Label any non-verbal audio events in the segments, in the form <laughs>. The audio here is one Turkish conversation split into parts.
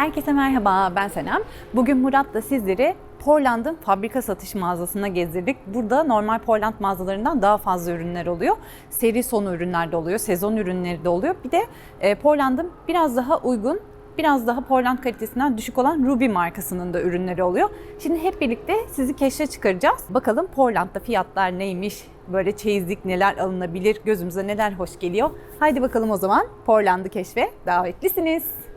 Herkese merhaba, ben Senem. Bugün Murat'la sizleri Portland'ın fabrika satış mağazasına gezdirdik. Burada normal Portland mağazalarından daha fazla ürünler oluyor. Seri sonu ürünler de oluyor, sezon ürünleri de oluyor. Bir de e, Portland'ın biraz daha uygun, biraz daha Portland kalitesinden düşük olan Ruby markasının da ürünleri oluyor. Şimdi hep birlikte sizi keşfe çıkaracağız. Bakalım Portland'da fiyatlar neymiş, böyle çeyizlik neler alınabilir, gözümüze neler hoş geliyor. Haydi bakalım o zaman Portland'ı keşfe davetlisiniz.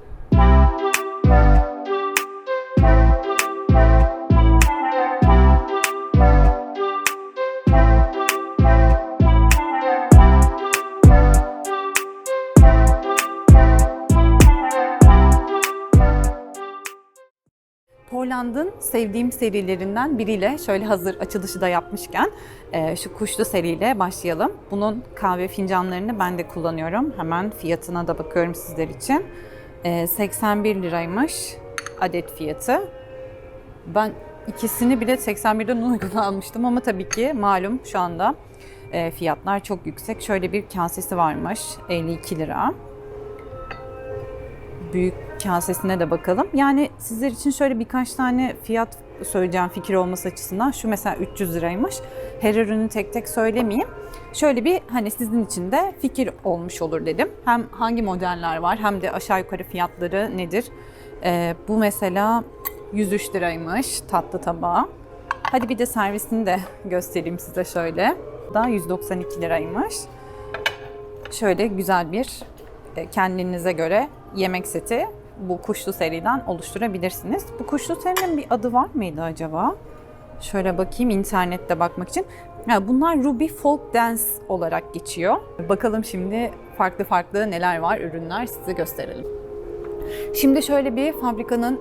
Portland'ın sevdiğim serilerinden biriyle şöyle hazır açılışı da yapmışken e, şu kuşlu seriyle başlayalım. Bunun kahve fincanlarını ben de kullanıyorum. Hemen fiyatına da bakıyorum sizler için. E, 81 liraymış adet fiyatı. Ben ikisini bile 81'den uygun <laughs> almıştım ama tabii ki malum şu anda e, fiyatlar çok yüksek. Şöyle bir kasesi varmış 52 lira büyük kasesine de bakalım. Yani sizler için şöyle birkaç tane fiyat söyleyeceğim fikir olması açısından. Şu mesela 300 liraymış. Her ürünü tek tek söylemeyeyim. Şöyle bir hani sizin için de fikir olmuş olur dedim. Hem hangi modeller var hem de aşağı yukarı fiyatları nedir? Ee, bu mesela 103 liraymış tatlı tabağı. Hadi bir de servisini de göstereyim size şöyle. Da 192 liraymış. Şöyle güzel bir e, kendinize göre yemek seti bu kuşlu seriden oluşturabilirsiniz. Bu kuşlu serinin bir adı var mıydı acaba? Şöyle bakayım internette bakmak için. Ya bunlar Ruby Folk Dance olarak geçiyor. Bakalım şimdi farklı farklı neler var ürünler size gösterelim. Şimdi şöyle bir fabrikanın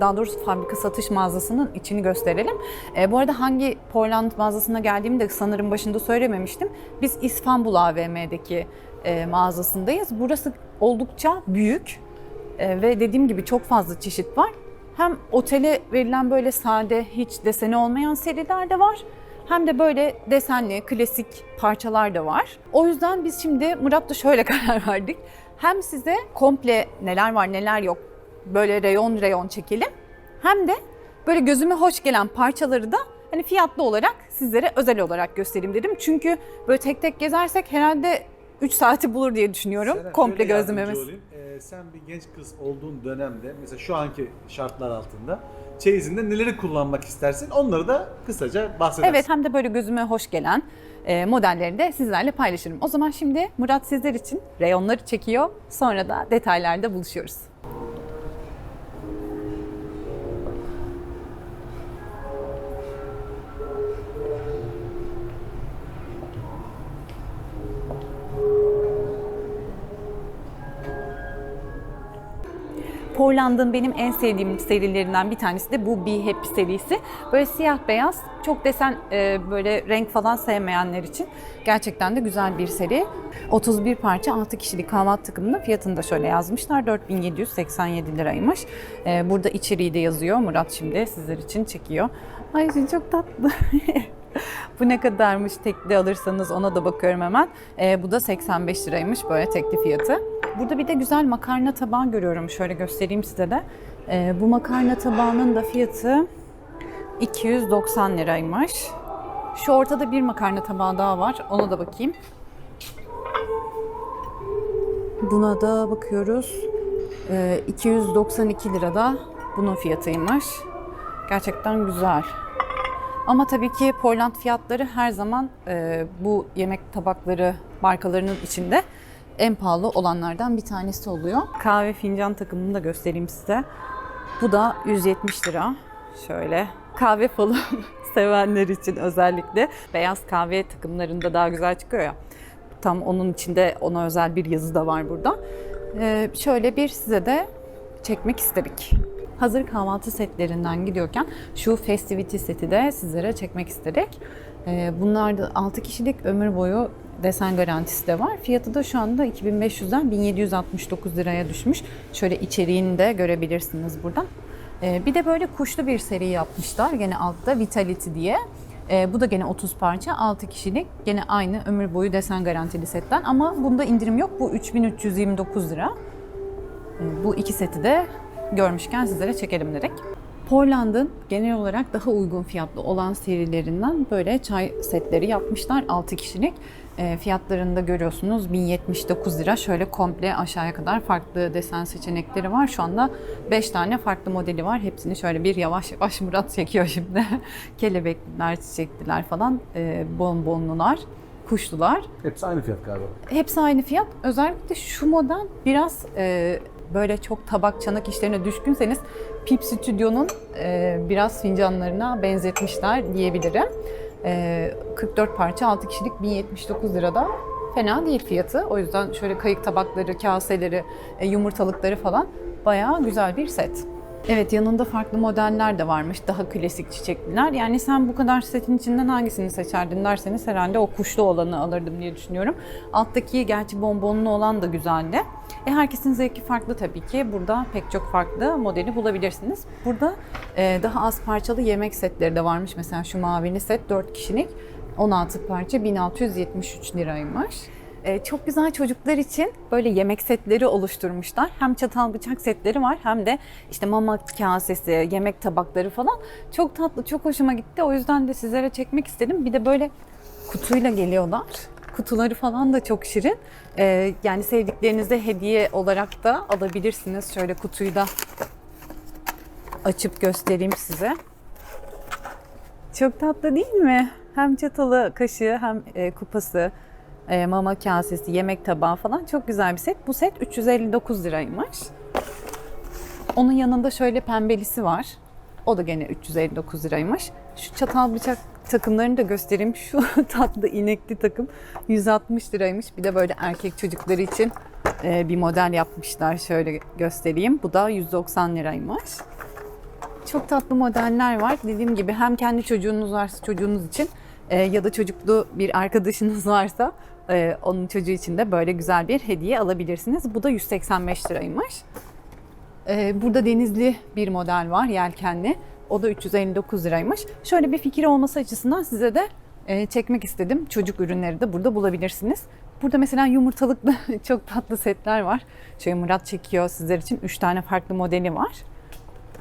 daha doğrusu fabrika satış mağazasının içini gösterelim. E, bu arada hangi Portland mağazasına geldiğimi de sanırım başında söylememiştim. Biz İstanbul AVM'deki e, mağazasındayız. Burası oldukça büyük e, ve dediğim gibi çok fazla çeşit var. Hem otele verilen böyle sade, hiç deseni olmayan seriler de var. Hem de böyle desenli, klasik parçalar da var. O yüzden biz şimdi Murat'la şöyle <laughs> karar verdik. Hem size komple neler var neler yok böyle reyon reyon çekelim. Hem de böyle gözüme hoş gelen parçaları da hani fiyatlı olarak sizlere özel olarak göstereyim dedim. Çünkü böyle tek tek gezersek herhalde 3 saati bulur diye düşünüyorum. Seren, komple gözlememiz. Ee, sen bir genç kız olduğun dönemde mesela şu anki şartlar altında çeyizinde neleri kullanmak istersin onları da kısaca bahsedersin. Evet hem de böyle gözüme hoş gelen e, modelleri de sizlerle paylaşırım. O zaman şimdi Murat sizler için reyonları çekiyor. Sonra da detaylarda buluşuyoruz. Portland'ın benim en sevdiğim serilerinden bir tanesi de bu Be Happy serisi. Böyle siyah beyaz, çok desen e, böyle renk falan sevmeyenler için gerçekten de güzel bir seri. 31 parça 6 kişilik kahvaltı takımının fiyatını da şöyle yazmışlar. 4787 liraymış. E, burada içeriği de yazıyor. Murat şimdi sizler için çekiyor. Ay çok tatlı. <laughs> Bu ne kadarmış tekli alırsanız ona da bakıyorum hemen. E, bu da 85 liraymış böyle tekli fiyatı. Burada bir de güzel makarna tabağı görüyorum. Şöyle göstereyim size de. E, bu makarna tabağının da fiyatı 290 liraymış. Şu ortada bir makarna tabağı daha var. Ona da bakayım. Buna da bakıyoruz. E, 292 lirada bunun fiyatıymış. Gerçekten güzel. Ama tabii ki Portland fiyatları her zaman e, bu yemek tabakları markalarının içinde en pahalı olanlardan bir tanesi oluyor. Kahve fincan takımını da göstereyim size. Bu da 170 lira. Şöyle kahve falı <laughs> sevenler için özellikle beyaz kahve takımlarında daha güzel çıkıyor ya. Tam onun içinde ona özel bir yazı da var burada. Ee, şöyle bir size de çekmek istedik. Hazır kahvaltı setlerinden gidiyorken şu festivity seti de sizlere çekmek istedik. Ee, bunlar da 6 kişilik ömür boyu desen garantisi de var. Fiyatı da şu anda 2500'den 1769 liraya düşmüş. Şöyle içeriğini de görebilirsiniz buradan. Ee, bir de böyle kuşlu bir seri yapmışlar. Gene altta Vitality diye. Ee, bu da gene 30 parça, 6 kişilik. Gene aynı ömür boyu desen garantili setten. Ama bunda indirim yok. Bu 3329 lira. Ee, bu iki seti de görmüşken sizlere çekelim dedik. Portland'ın genel olarak daha uygun fiyatlı olan serilerinden böyle çay setleri yapmışlar 6 kişilik. E, fiyatlarını da görüyorsunuz 1079 lira. Şöyle komple aşağıya kadar farklı desen seçenekleri var. Şu anda 5 tane farklı modeli var. Hepsini şöyle bir yavaş yavaş <laughs> Murat çekiyor şimdi. <laughs> Kelebekliler, çiçekliler falan, e, bonbonlular, kuşlular. Hepsi aynı fiyat galiba. Hepsi aynı fiyat. Özellikle şu model biraz e, böyle çok tabak çanak işlerine düşkünseniz Pip Stüdyo'nun e, biraz fincanlarına benzetmişler diyebilirim. E, 44 parça 6 kişilik 1079 lirada fena değil fiyatı. O yüzden şöyle kayık tabakları, kaseleri, e, yumurtalıkları falan bayağı güzel bir set. Evet yanında farklı modeller de varmış. Daha klasik çiçekliler. Yani sen bu kadar setin içinden hangisini seçerdin derseniz herhalde o kuşlu olanı alırdım diye düşünüyorum. Alttaki gerçi bonbonlu olan da güzeldi. E, herkesin zevki farklı tabii ki. Burada pek çok farklı modeli bulabilirsiniz. Burada e, daha az parçalı yemek setleri de varmış. Mesela şu mavili set 4 kişilik 16 parça 1673 liraymış. Ee, çok güzel çocuklar için böyle yemek setleri oluşturmuşlar. Hem çatal bıçak setleri var hem de işte mama kasesi, yemek tabakları falan. Çok tatlı, çok hoşuma gitti. O yüzden de sizlere çekmek istedim. Bir de böyle kutuyla geliyorlar. Kutuları falan da çok şirin. Ee, yani sevdiklerinize hediye olarak da alabilirsiniz. Şöyle kutuyu da açıp göstereyim size. Çok tatlı değil mi? Hem çatalı, kaşığı hem e, kupası, e, mama kasesi, yemek tabağı falan çok güzel bir set. Bu set 359 liraymış. Onun yanında şöyle pembelisi var. O da gene 359 liraymış. Şu çatal bıçak takımlarını da göstereyim. Şu <laughs> tatlı inekli takım 160 liraymış. Bir de böyle erkek çocukları için e, bir model yapmışlar. Şöyle göstereyim. Bu da 190 liraymış. Çok tatlı modeller var. Dediğim gibi hem kendi çocuğunuz varsa çocuğunuz için e, ya da çocuklu bir arkadaşınız <laughs> varsa e, onun çocuğu için de böyle güzel bir hediye alabilirsiniz. Bu da 185 liraymış. Burada denizli bir model var yelkenli. O da 359 liraymış. Şöyle bir fikir olması açısından size de e, çekmek istedim. Çocuk ürünleri de burada bulabilirsiniz. Burada mesela yumurtalıklı <laughs> çok tatlı setler var. Şöyle Murat çekiyor sizler için. 3 tane farklı modeli var.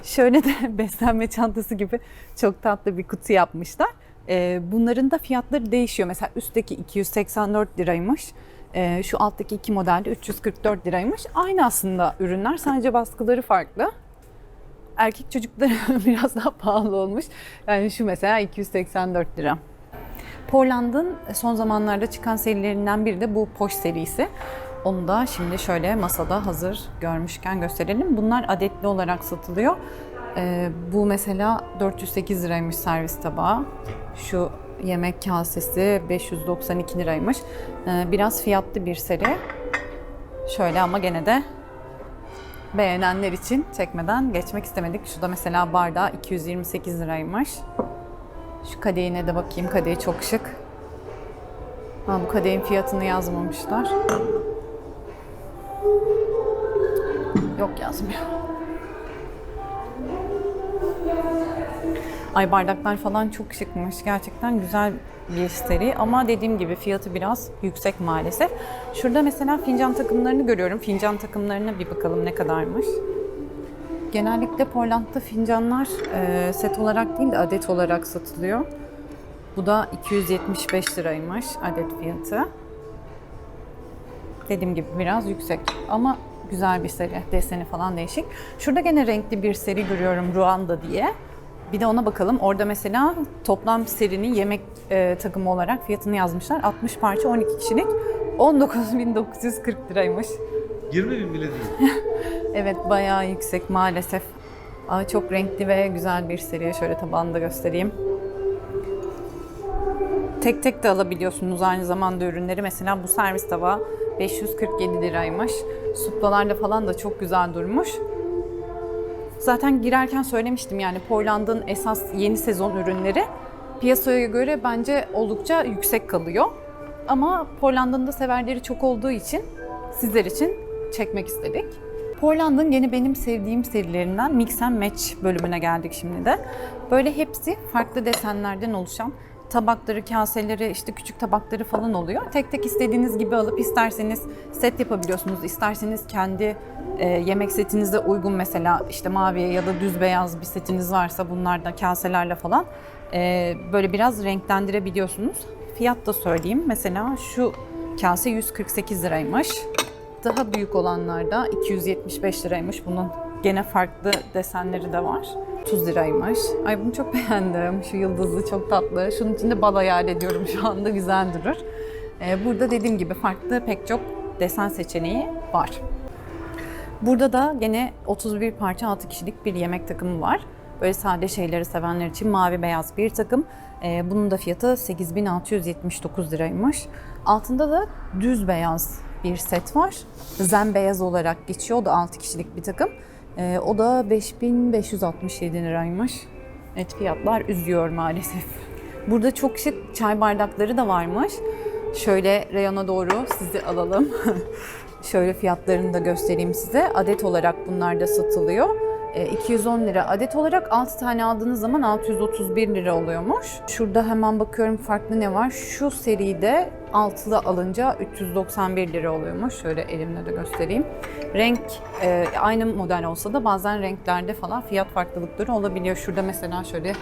Şöyle de <laughs> beslenme çantası gibi çok tatlı bir kutu yapmışlar. Ee, bunların da fiyatları değişiyor. Mesela üstteki 284 liraymış. Ee, şu alttaki iki modelde 344 liraymış. Aynı aslında ürünler sadece baskıları farklı. Erkek çocukları <laughs> biraz daha pahalı olmuş. Yani şu mesela 284 lira. Portland'ın son zamanlarda çıkan serilerinden biri de bu Poş serisi. Onu da şimdi şöyle masada hazır görmüşken gösterelim. Bunlar adetli olarak satılıyor. Ee, bu mesela 408 liraymış servis tabağı. Şu yemek kasesi 592 liraymış. Ee, biraz fiyatlı bir seri. Şöyle ama gene de beğenenler için çekmeden geçmek istemedik. Şu da mesela bardağı 228 liraymış. Şu kadehine de bakayım. Kadehi çok şık. Ha, bu kadehin fiyatını yazmamışlar. Yok yazmıyor. Ay bardaklar falan çok şıkmış. Gerçekten güzel bir seri ama dediğim gibi fiyatı biraz yüksek maalesef. Şurada mesela fincan takımlarını görüyorum. Fincan takımlarına bir bakalım ne kadarmış. Genellikle Portland'da fincanlar e, set olarak değil de adet olarak satılıyor. Bu da 275 liraymış adet fiyatı. Dediğim gibi biraz yüksek ama güzel bir seri. Deseni falan değişik. Şurada gene renkli bir seri görüyorum Ruanda diye. Bir de ona bakalım. Orada mesela toplam serinin yemek e, takımı olarak fiyatını yazmışlar. 60 parça 12 kişilik 19.940 liraymış. 20 bin bile değil. <laughs> Evet bayağı yüksek maalesef. Aa, çok renkli ve güzel bir seri. Şöyle tabağını da göstereyim. Tek tek de alabiliyorsunuz aynı zamanda ürünleri. Mesela bu servis tabağı 547 liraymış. Suplalarla falan da çok güzel durmuş. Zaten girerken söylemiştim yani Portland'ın esas yeni sezon ürünleri piyasaya göre bence oldukça yüksek kalıyor. Ama Portland'ın da severleri çok olduğu için sizler için çekmek istedik. Portland'ın yine benim sevdiğim serilerinden Mix and Match bölümüne geldik şimdi de. Böyle hepsi farklı desenlerden oluşan tabakları, kaseleri, işte küçük tabakları falan oluyor. Tek tek istediğiniz gibi alıp isterseniz set yapabiliyorsunuz. İsterseniz kendi e, yemek setinize uygun mesela işte mavi ya da düz beyaz bir setiniz varsa bunlarda kaselerle falan e, böyle biraz renklendirebiliyorsunuz. Fiyat da söyleyeyim. Mesela şu kase 148 liraymış. Daha büyük olanlarda 275 liraymış. Bunun gene farklı desenleri de var. 30 liraymış. Ay bunu çok beğendim. Şu yıldızlı çok tatlı. Şunun içinde bal hayal ediyorum şu anda güzel durur. Ee, burada dediğim gibi farklı pek çok desen seçeneği var. Burada da gene 31 parça 6 kişilik bir yemek takımı var. Böyle sade şeyleri sevenler için mavi beyaz bir takım. Ee, bunun da fiyatı 8679 liraymış. Altında da düz beyaz bir set var. Zen beyaz olarak geçiyor. O da 6 kişilik bir takım. Ee, o da 5567 liraymış. Evet fiyatlar üzüyor maalesef. Burada çok şık çay bardakları da varmış. Şöyle reyona doğru sizi alalım. <laughs> Şöyle fiyatlarını da göstereyim size. Adet olarak bunlar da satılıyor. E, 210 lira adet olarak 6 tane aldığınız zaman 631 lira oluyormuş. Şurada hemen bakıyorum farklı ne var. Şu seride altılı alınca 391 lira oluyormuş. Şöyle elimle de göstereyim. Renk e, aynı model olsa da bazen renklerde falan fiyat farklılıkları olabiliyor. Şurada mesela şöyle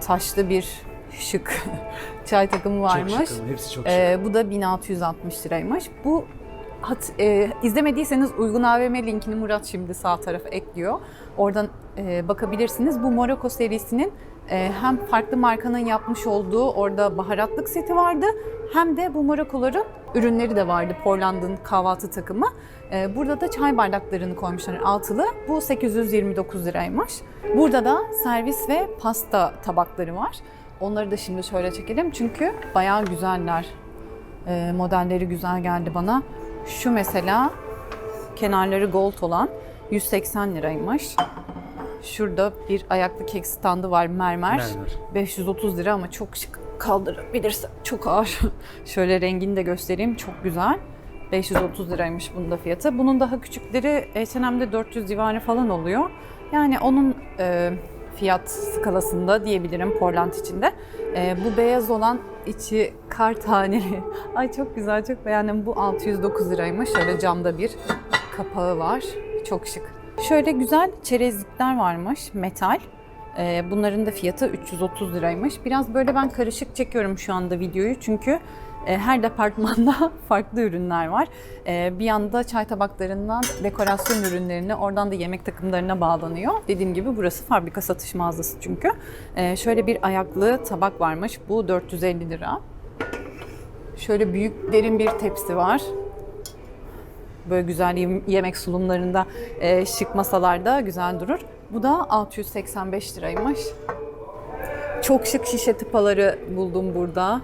taşlı bir şık <laughs> çay takımı varmış. Çok şık hepsi çok şık. Ee, bu da 1660 liraymış. Bu hat, e, izlemediyseniz Uygun AVM linkini Murat şimdi sağ tarafa ekliyor. Oradan e, bakabilirsiniz. Bu Morocco serisinin e, hem farklı markanın yapmış olduğu orada baharatlık seti vardı hem de bu Morocco'ların ürünleri de vardı. Portland'ın kahvaltı takımı. E, burada da çay bardaklarını koymuşlar altılı. Bu 829 liraymış. Burada da servis ve pasta tabakları var. Onları da şimdi şöyle çekelim çünkü bayağı güzeller. E, modelleri güzel geldi bana. Şu mesela kenarları gold olan 180 liraymış. Şurada bir ayaklı kek standı var mermer. Mermer. 530 lira ama çok şık kaldırabilirse çok ağır. <laughs> Şöyle rengini de göstereyim çok güzel. 530 liraymış bunun da fiyatı. Bunun daha küçükleri H&M'de 400 civarı falan oluyor. Yani onun e, fiyat skalasında diyebilirim Portland içinde. E, bu beyaz olan içi kar taneli. <laughs> Ay çok güzel çok beğendim. Bu 609 liraymış. Şöyle camda bir kapağı var. Çok şık. Şöyle güzel çerezlikler varmış metal. Ee, bunların da fiyatı 330 liraymış. Biraz böyle ben karışık çekiyorum şu anda videoyu çünkü e, her departmanda <laughs> farklı ürünler var. E, bir yanda çay tabaklarından dekorasyon ürünlerine, oradan da yemek takımlarına bağlanıyor. Dediğim gibi burası fabrika satış mağazası çünkü. E, şöyle bir ayaklı tabak varmış. Bu 450 lira. Şöyle büyük derin bir tepsi var. Böyle güzel yem- yemek sunumlarında, e, şık masalarda güzel durur. Bu da 685 liraymış. Çok şık şişe tıpaları buldum burada.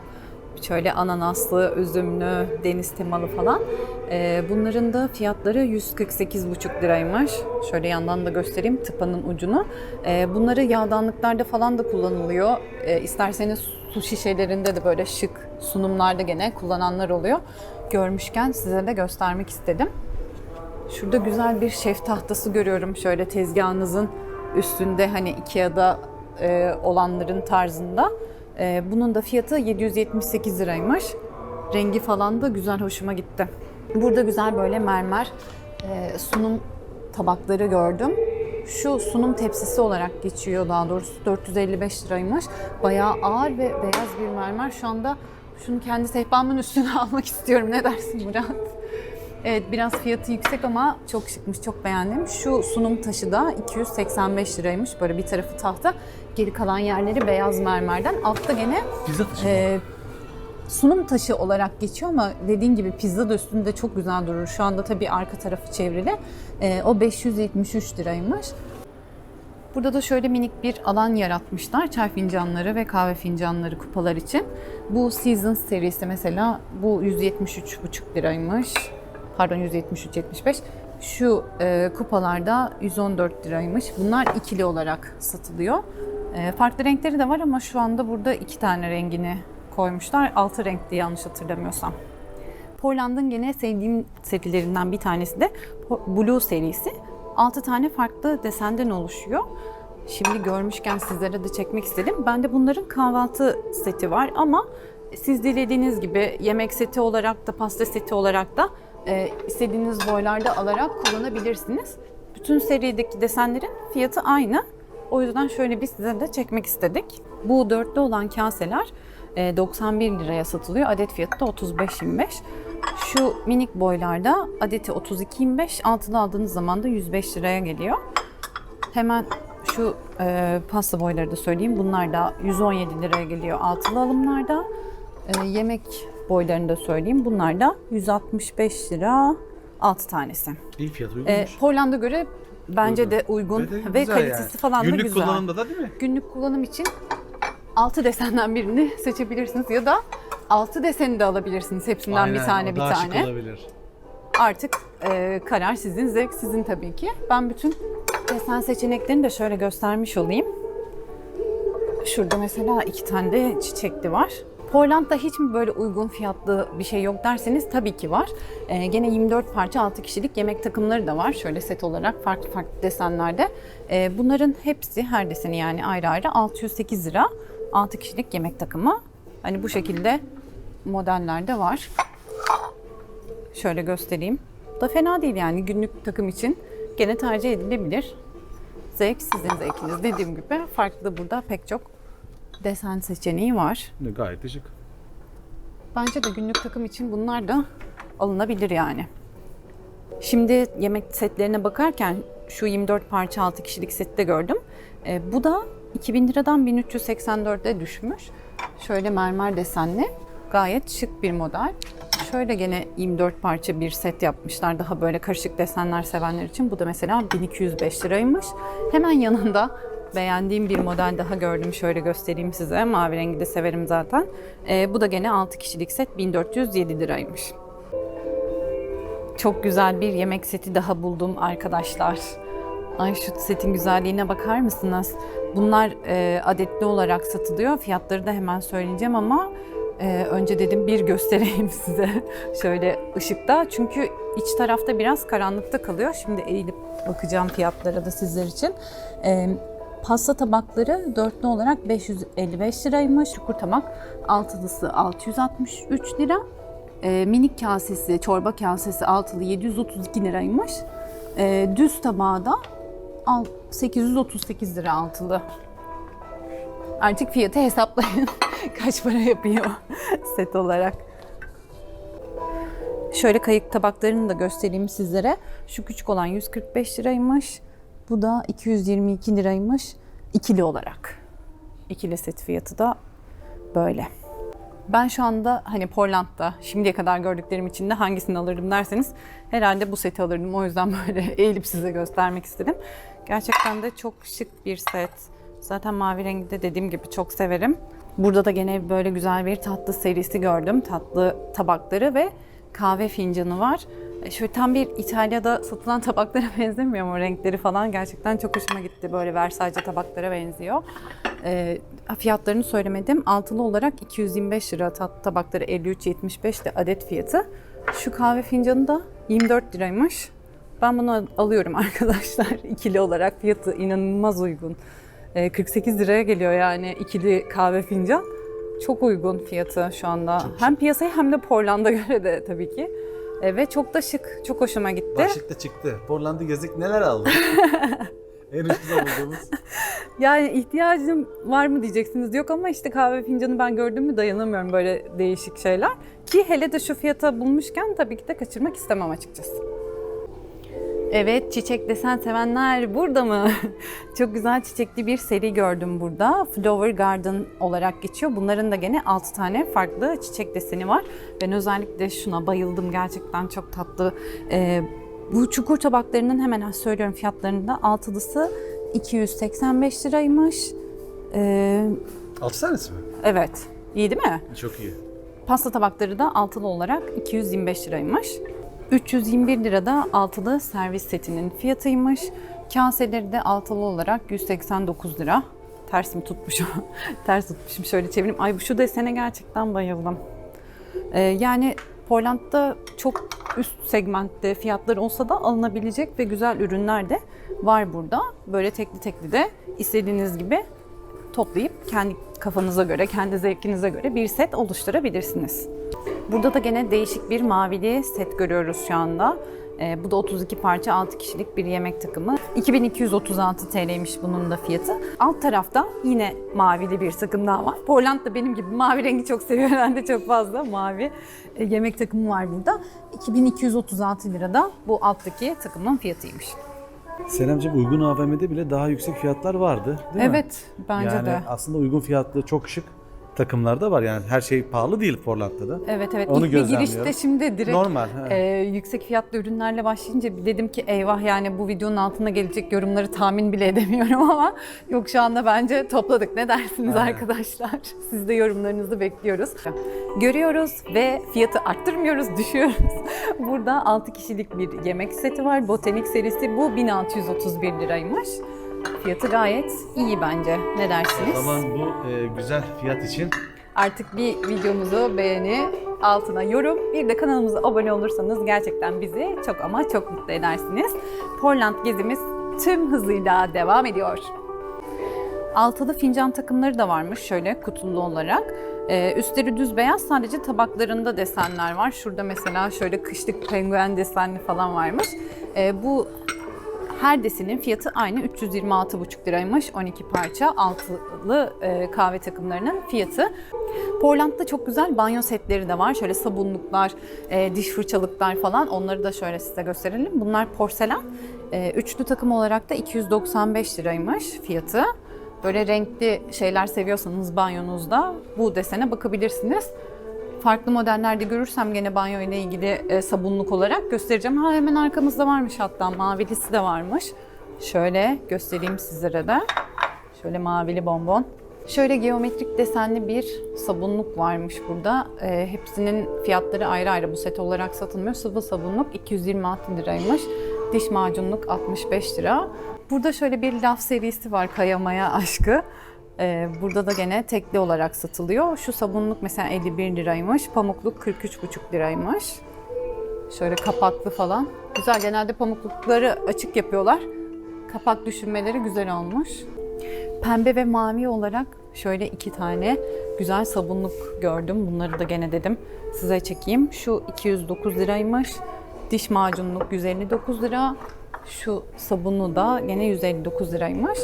Şöyle ananaslı, üzümlü, deniz temalı falan. E, bunların da fiyatları 148,5 liraymış. Şöyle yandan da göstereyim tıpanın ucunu. E, bunları yağdanlıklarda falan da kullanılıyor. E, isterseniz su şişelerinde de böyle şık sunumlarda gene kullananlar oluyor. Görmüşken size de göstermek istedim. Şurada güzel bir şef tahtası görüyorum şöyle tezgahınızın üstünde hani Ikea'da e, olanların tarzında. E, bunun da fiyatı 778 liraymış. Rengi falan da güzel hoşuma gitti. Burada güzel böyle mermer e, sunum tabakları gördüm. Şu sunum tepsisi olarak geçiyor daha doğrusu 455 liraymış. Bayağı ağır ve beyaz bir mermer. Şu anda şunu kendi sehpamın üstüne <laughs> almak istiyorum. Ne dersin Murat? Evet biraz fiyatı yüksek ama çok şıkmış, çok beğendim. Şu sunum taşı da 285 liraymış. Böyle bir tarafı tahta, geri kalan yerleri beyaz mermerden. Altta gene Pizza taşı e, sunum taşı olarak geçiyor ama dediğin gibi pizza da üstünde çok güzel durur. Şu anda tabii arka tarafı çevrili. E, o 573 liraymış. Burada da şöyle minik bir alan yaratmışlar. Çay fincanları ve kahve fincanları kupalar için. Bu Seasons serisi mesela bu 173,5 liraymış. Pardon 173.75. Şu e, kupalarda 114 liraymış. Bunlar ikili olarak satılıyor. E, farklı renkleri de var ama şu anda burada iki tane rengini koymuşlar. Altı renkli yanlış hatırlamıyorsam. Portland'ın gene sevdiğim serilerinden bir tanesi de Blue serisi. 6 tane farklı desenden oluşuyor. Şimdi görmüşken sizlere de çekmek istedim. Bende bunların kahvaltı seti var ama siz dilediğiniz gibi yemek seti olarak da pasta seti olarak da e, istediğiniz boylarda alarak kullanabilirsiniz. Bütün serideki desenlerin fiyatı aynı. O yüzden şöyle bir size de çekmek istedik. Bu dörtlü olan kaseler e, 91 liraya satılıyor. Adet fiyatı da 35.25. Şu minik boylarda adeti 32.25. Altılı aldığınız zaman da 105 liraya geliyor. Hemen şu e, pasta boyları da söyleyeyim. Bunlar da 117 liraya geliyor altılı alımlarda. E, yemek boylarını da söyleyeyim. Bunlar da 165 lira 6 tanesi. İyi fiyat E, uygunmuş. Portland'a göre bence Uygun. de uygun Ve de ve, kalitesi yani. falan da Günlük güzel. kullanımda da değil mi? Günlük kullanım için 6 desenden birini seçebilirsiniz ya da 6 deseni de alabilirsiniz. Hepsinden bir Aynen, tane bir daha şık tane. olabilir. Artık e, karar sizin, zevk sizin tabii ki. Ben bütün desen seçeneklerini de şöyle göstermiş olayım. Şurada mesela iki tane de çiçekli var. Portland'da hiç mi böyle uygun fiyatlı bir şey yok derseniz tabii ki var. Ee, gene 24 parça 6 kişilik yemek takımları da var. Şöyle set olarak farklı farklı desenlerde. Ee, bunların hepsi her deseni yani ayrı ayrı 608 lira 6 kişilik yemek takımı. Hani bu şekilde modeller de var. Şöyle göstereyim. Da fena değil yani günlük takım için gene tercih edilebilir. Zevk sizin zevkiniz. Dediğim gibi farklı burada pek çok desen seçeneği var. Ne, Gayet de şık. Bence de günlük takım için bunlar da alınabilir yani. Şimdi yemek setlerine bakarken şu 24 parça 6 kişilik sette gördüm. E, bu da 2000 liradan 1384'e düşmüş. Şöyle mermer desenli. Gayet şık bir model. Şöyle gene 24 parça bir set yapmışlar. Daha böyle karışık desenler sevenler için. Bu da mesela 1205 liraymış. Hemen yanında beğendiğim bir model daha gördüm. Şöyle göstereyim size. Mavi rengi de severim zaten. Ee, bu da gene 6 kişilik set 1407 liraymış. Çok güzel bir yemek seti daha buldum arkadaşlar. Ay şu setin güzelliğine bakar mısınız? Bunlar e, adetli olarak satılıyor. Fiyatları da hemen söyleyeceğim ama e, önce dedim bir <laughs> göstereyim size şöyle ışıkta. Çünkü iç tarafta biraz karanlıkta kalıyor. Şimdi eğilip bakacağım fiyatlara da sizler için. E, pasta tabakları dörtlü olarak 555 liraymış. Çukur tabak altılısı 663 lira. E, minik kasesi, çorba kasesi altılı 732 liraymış. E, düz tabağı da al- 838 lira altılı. Artık fiyatı hesaplayın. <laughs> Kaç para yapıyor <laughs> set olarak. Şöyle kayık tabaklarını da göstereyim sizlere. Şu küçük olan 145 liraymış. Bu da 222 liraymış. İkili olarak. İkili set fiyatı da böyle. Ben şu anda hani Portland'da şimdiye kadar gördüklerim içinde hangisini alırdım derseniz herhalde bu seti alırdım. O yüzden <laughs> böyle eğilip size göstermek istedim. Gerçekten de çok şık bir set. Zaten mavi rengi de dediğim gibi çok severim. Burada da gene böyle güzel bir tatlı serisi gördüm. Tatlı tabakları ve kahve fincanı var. E, Şöyle tam bir İtalya'da satılan <laughs> tabaklara benzemiyor mu renkleri falan? Gerçekten çok hoşuma gitti. Böyle Versace tabaklara benziyor. E, fiyatlarını söylemedim. Altılı olarak 225 lira tatlı tabakları 53.75 de adet fiyatı. Şu kahve fincanı da 24 liraymış. Ben bunu alıyorum <laughs> arkadaşlar. İkili olarak fiyatı inanılmaz uygun. E, 48 liraya geliyor yani ikili kahve fincan. Çok uygun fiyatı şu anda. hem piyasaya hem de Portland'a <laughs> göre de tabii ki. E, ve çok da şık. Çok hoşuma gitti. Başlık da çıktı. Portland'ı gezdik neler aldık? <laughs> en ucuza bulduğumuz. Yani ihtiyacım var mı diyeceksiniz. Yok ama işte kahve fincanı ben gördüm mü dayanamıyorum böyle değişik şeyler. Ki hele de şu fiyata bulmuşken tabii ki de kaçırmak istemem açıkçası. Evet çiçek desen sevenler burada mı? <laughs> Çok güzel çiçekli bir seri gördüm burada. Flower Garden olarak geçiyor. Bunların da gene 6 tane farklı çiçek deseni var. Ben özellikle şuna bayıldım. Gerçekten çok tatlı. Ee, bu çukur tabaklarının hemen söylüyorum fiyatlarını da. Altılısı 285 liraymış. Ee, 6 tanesi mi? evet. İyi değil mi? Çok iyi. Pasta tabakları da altılı olarak 225 liraymış. 321 lira da altılı servis setinin fiyatıymış. Kaseleri de altılı olarak 189 lira. Ters mi tutmuşum? <laughs> Ters tutmuşum. Şöyle çevireyim. Ay bu şu desene gerçekten bayıldım. Ee, yani Portland'da çok üst segmentte fiyatlar olsa da alınabilecek ve güzel ürünler de var burada. Böyle tekli tekli de istediğiniz gibi toplayıp kendi kafanıza göre, kendi zevkinize göre bir set oluşturabilirsiniz. Burada da gene değişik bir mavili set görüyoruz şu anda. Ee, bu da 32 parça 6 kişilik bir yemek takımı. 2236 TL'ymiş bunun da fiyatı. Alt tarafta yine mavili bir takım daha var. Portland da benim gibi mavi rengi çok seviyor. <laughs> Ben de çok fazla mavi e, yemek takımı var burada. 2236 lirada bu alttaki takımın fiyatıymış. Senemciğim uygun AVM'de bile daha yüksek fiyatlar vardı değil mi? evet bence yani de. aslında uygun fiyatlı çok şık takımlar da var. Yani her şey pahalı değil Portland'da da. Evet evet. Onu İlk bir girişte şimdi direkt Normal. he. e, yüksek fiyatlı ürünlerle başlayınca bir dedim ki eyvah yani bu videonun altına gelecek yorumları tahmin bile <laughs> edemiyorum ama yok şu anda bence topladık. Ne dersiniz Aynen. arkadaşlar? <laughs> Siz de yorumlarınızı bekliyoruz. Görüyoruz ve fiyatı arttırmıyoruz, <laughs> düşüyoruz. Burada 6 kişilik bir yemek seti var. Botanik serisi bu 1631 liraymış. Fiyatı gayet iyi bence. Ne O dersiniz? zaman bu e, güzel fiyat için Artık bir videomuzu beğeni, altına yorum, bir de kanalımıza abone olursanız gerçekten bizi çok ama çok mutlu edersiniz. Portland gezimiz tüm hızıyla devam ediyor. Altılı fincan takımları da varmış şöyle kutulu olarak. Ee, üstleri düz beyaz sadece tabaklarında desenler var. Şurada mesela şöyle kışlık penguen desenli falan varmış. Ee, bu her desenin fiyatı aynı 326,5 liraymış. 12 parça altılı e, kahve takımlarının fiyatı. Portland'da çok güzel banyo setleri de var. Şöyle sabunluklar, e, diş fırçalıklar falan. Onları da şöyle size gösterelim. Bunlar porselen. E, üçlü takım olarak da 295 liraymış fiyatı. Böyle renkli şeyler seviyorsanız banyonuzda bu desene bakabilirsiniz. Farklı modellerde görürsem gene banyo ile ilgili e, sabunluk olarak göstereceğim. Ha hemen arkamızda varmış hatta mavilisi de varmış. Şöyle göstereyim sizlere de. Şöyle mavili bonbon. Şöyle geometrik desenli bir sabunluk varmış burada. E, hepsinin fiyatları ayrı ayrı bu set olarak satılmıyor. Sıvı sabunluk 226 liraymış. Diş macunluk 65 lira. Burada şöyle bir laf serisi var Kayamaya aşkı. Ee, burada da gene tekli olarak satılıyor. Şu sabunluk mesela 51 liraymış. Pamukluk 43,5 liraymış. Şöyle kapaklı falan. Güzel genelde pamuklukları açık yapıyorlar. Kapak düşünmeleri güzel olmuş. Pembe ve mavi olarak şöyle iki tane güzel sabunluk gördüm. Bunları da gene dedim size çekeyim. Şu 209 liraymış. Diş macunluk 159 lira. Şu sabunu da gene 159 liraymış.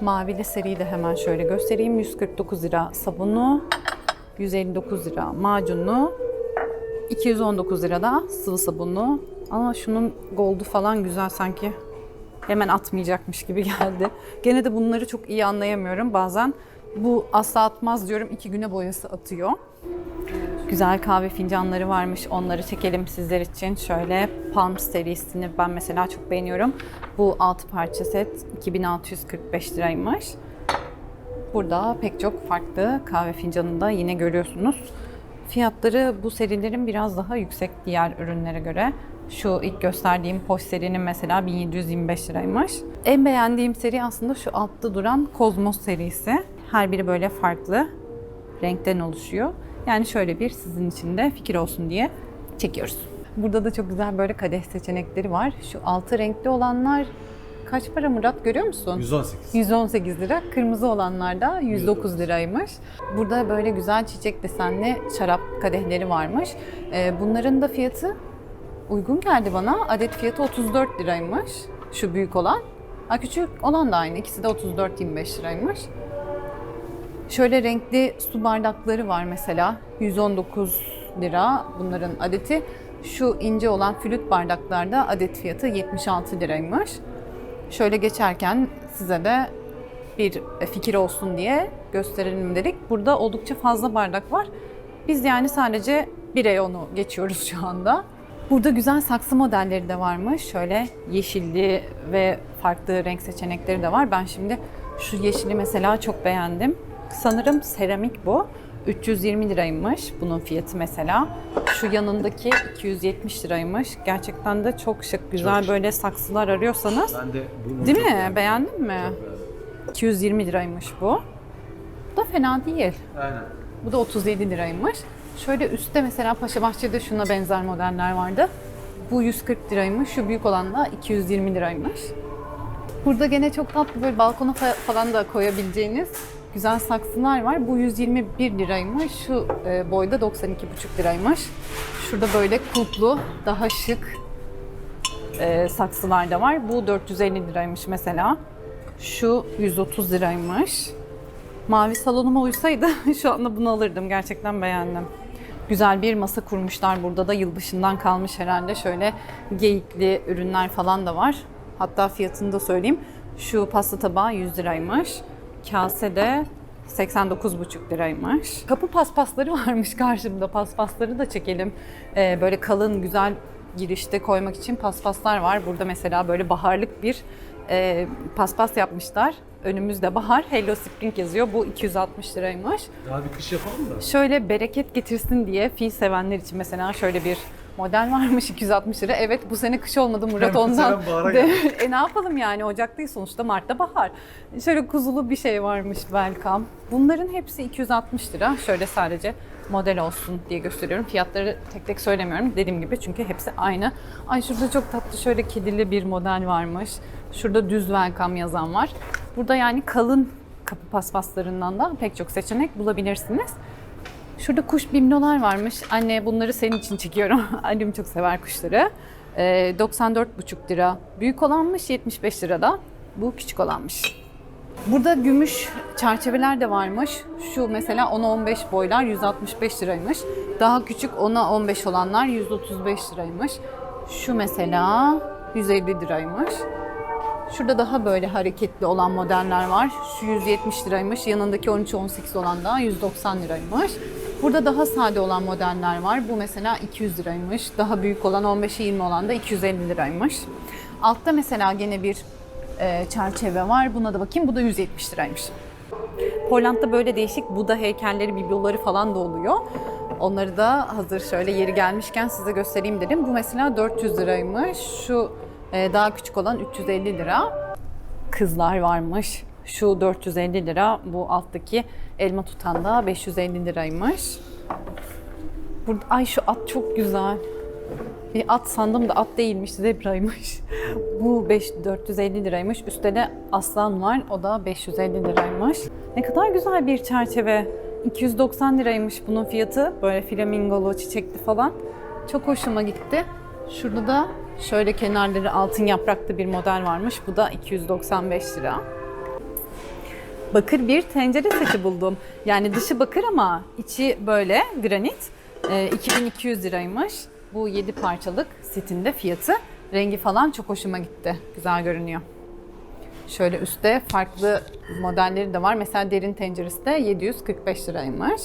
Mavili seriyi de hemen şöyle göstereyim. 149 lira sabunu, 159 lira macunu, 219 lira da sıvı sabunu. Ama şunun goldu falan güzel sanki. Hemen atmayacakmış gibi <laughs> geldi. Gene de bunları çok iyi anlayamıyorum. Bazen bu asla atmaz diyorum. iki güne boyası atıyor. Güzel kahve fincanları varmış. Onları çekelim sizler için. Şöyle Palm serisini ben mesela çok beğeniyorum. Bu 6 parça set 2645 liraymış. Burada pek çok farklı kahve fincanını da yine görüyorsunuz. Fiyatları bu serilerin biraz daha yüksek diğer ürünlere göre. Şu ilk gösterdiğim Poş serinin mesela 1725 liraymış. En beğendiğim seri aslında şu altta duran Kozmos serisi. Her biri böyle farklı renkten oluşuyor. Yani şöyle bir sizin için de fikir olsun diye çekiyoruz. Burada da çok güzel böyle kadeh seçenekleri var. Şu altı renkli olanlar kaç para Murat görüyor musun? 118. 118 lira. Kırmızı olanlar da 109 liraymış. Burada böyle güzel çiçek desenli şarap kadehleri varmış. Ee, bunların da fiyatı uygun geldi bana. Adet fiyatı 34 liraymış. Şu büyük olan. Ha, küçük olan da aynı. İkisi de 34-25 liraymış. Şöyle renkli su bardakları var mesela. 119 lira bunların adeti. Şu ince olan flüt bardaklarda adet fiyatı 76 liraymış. Şöyle geçerken size de bir fikir olsun diye gösterelim dedik. Burada oldukça fazla bardak var. Biz yani sadece bir reyonu geçiyoruz şu anda. Burada güzel saksı modelleri de varmış. Şöyle yeşilli ve farklı renk seçenekleri de var. Ben şimdi şu yeşili mesela çok beğendim. Sanırım seramik bu. 320 liraymış bunun fiyatı mesela. Şu yanındaki 270 liraymış. Gerçekten de çok şık, güzel Çok şık. böyle saksılar arıyorsanız. Ben de bunu Değil çok mi? beğendim. Beğendin mi? Çok beğendim. 220 liraymış bu. Bu da fena değil. Aynen. Bu da 37 liraymış. Şöyle üstte mesela Paşa Bahçe'de şuna benzer modeller vardı. Bu 140 liraymış. Şu büyük olan da 220 liraymış. Burada gene çok tatlı böyle balkona fa- falan da koyabileceğiniz güzel saksılar var. Bu 121 liraymış. Şu e, boyda 92,5 liraymış. Şurada böyle kulplu, daha şık e, saksılar da var. Bu 450 liraymış mesela. Şu 130 liraymış. Mavi salonuma uysaydı <laughs> şu anda bunu alırdım. Gerçekten beğendim. Güzel bir masa kurmuşlar burada da yılbaşından kalmış herhalde. Şöyle geyikli ürünler falan da var. Hatta fiyatını da söyleyeyim. Şu pasta tabağı 100 liraymış. Kase de 89,5 liraymış. Kapı paspasları <laughs> varmış karşımda. Paspasları da çekelim. Ee, böyle kalın güzel girişte koymak için paspaslar var. Burada mesela böyle baharlık bir e, paspas yapmışlar. Önümüzde bahar. Hello Spring yazıyor. Bu 260 liraymış. Daha bir kış yapalım da. Şöyle bereket getirsin diye fil sevenler için mesela şöyle bir model varmış 260 lira. Evet bu sene kış olmadı Murat Hem ondan. De- <laughs> e ne yapalım yani Ocak değil sonuçta Mart'ta bahar. Şöyle kuzulu bir şey varmış welcome. Bunların hepsi 260 lira. Şöyle sadece model olsun diye gösteriyorum. Fiyatları tek tek söylemiyorum dediğim gibi çünkü hepsi aynı. Ay şurada çok tatlı şöyle kedili bir model varmış. Şurada düz welcome yazan var. Burada yani kalın kapı paspaslarından da pek çok seçenek bulabilirsiniz. Şurada kuş bimnolar varmış. Anne bunları senin için çekiyorum. <laughs> Annem çok sever kuşları. Ee, 94,5 lira. Büyük olanmış 75 lirada. Bu küçük olanmış. Burada gümüş çerçeveler de varmış. Şu mesela 10'a 15 boylar 165 liraymış. Daha küçük 10'a 15 olanlar 135 liraymış. Şu mesela 150 liraymış. Şurada daha böyle hareketli olan modeller var. Şu 170 liraymış. Yanındaki 13-18 olan da 190 liraymış. Burada daha sade olan modeller var. Bu mesela 200 liraymış. Daha büyük olan 15'e 20 olan da 250 liraymış. Altta mesela gene bir e, çerçeve var. Buna da bakayım. Bu da 170 liraymış. Portland'da böyle değişik Buda heykelleri, bibloları falan da oluyor. Onları da hazır şöyle yeri gelmişken size göstereyim dedim. Bu mesela 400 liraymış. Şu e, daha küçük olan 350 lira. Kızlar varmış. Şu 450 lira. Bu alttaki elma tutan da 550 liraymış. Burada, ay şu at çok güzel. Bir at sandım da at değilmiş, zebraymış. <laughs> Bu 5 450 liraymış. Üstte de aslan var. O da 550 liraymış. Ne kadar güzel bir çerçeve. 290 liraymış bunun fiyatı. Böyle flamingolu, çiçekli falan. Çok hoşuma gitti. Şurada da şöyle kenarları altın yapraklı bir model varmış. Bu da 295 lira. Bakır bir tencere seti buldum. Yani dışı bakır ama içi böyle granit. Ee, 2200 liraymış. Bu 7 parçalık setinde fiyatı. Rengi falan çok hoşuma gitti. Güzel görünüyor. Şöyle üstte farklı modelleri de var. Mesela derin tenceresi de 745 liraymış.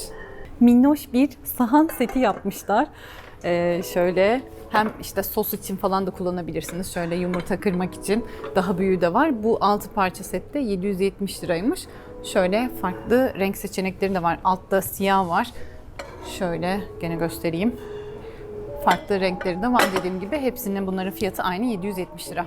Minnoş bir sahan seti yapmışlar. Ee, şöyle hem işte sos için falan da kullanabilirsiniz. Şöyle yumurta kırmak için daha büyüğü de var. Bu 6 parça sette 770 liraymış. Şöyle farklı renk seçenekleri de var. Altta siyah var. Şöyle gene göstereyim. Farklı renkleri de var dediğim gibi. Hepsinin bunların fiyatı aynı 770 lira.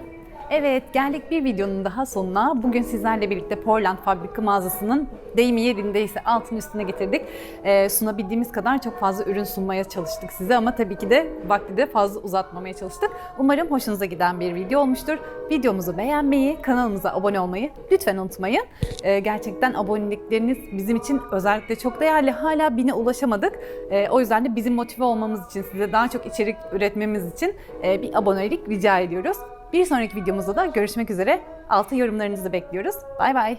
Evet geldik bir videonun daha sonuna. Bugün sizlerle birlikte Portland Fabrika mağazasının deyimi yerindeyse altın üstüne getirdik. Ee, sunabildiğimiz kadar çok fazla ürün sunmaya çalıştık size ama tabii ki de vakti de fazla uzatmamaya çalıştık. Umarım hoşunuza giden bir video olmuştur. Videomuzu beğenmeyi, kanalımıza abone olmayı lütfen unutmayın. Ee, gerçekten abonelikleriniz bizim için özellikle çok değerli. Hala bine ulaşamadık. Ee, o yüzden de bizim motive olmamız için, size daha çok içerik üretmemiz için e, bir abonelik rica ediyoruz. Bir sonraki videomuzda da görüşmek üzere. Altı yorumlarınızı bekliyoruz. Bay bay.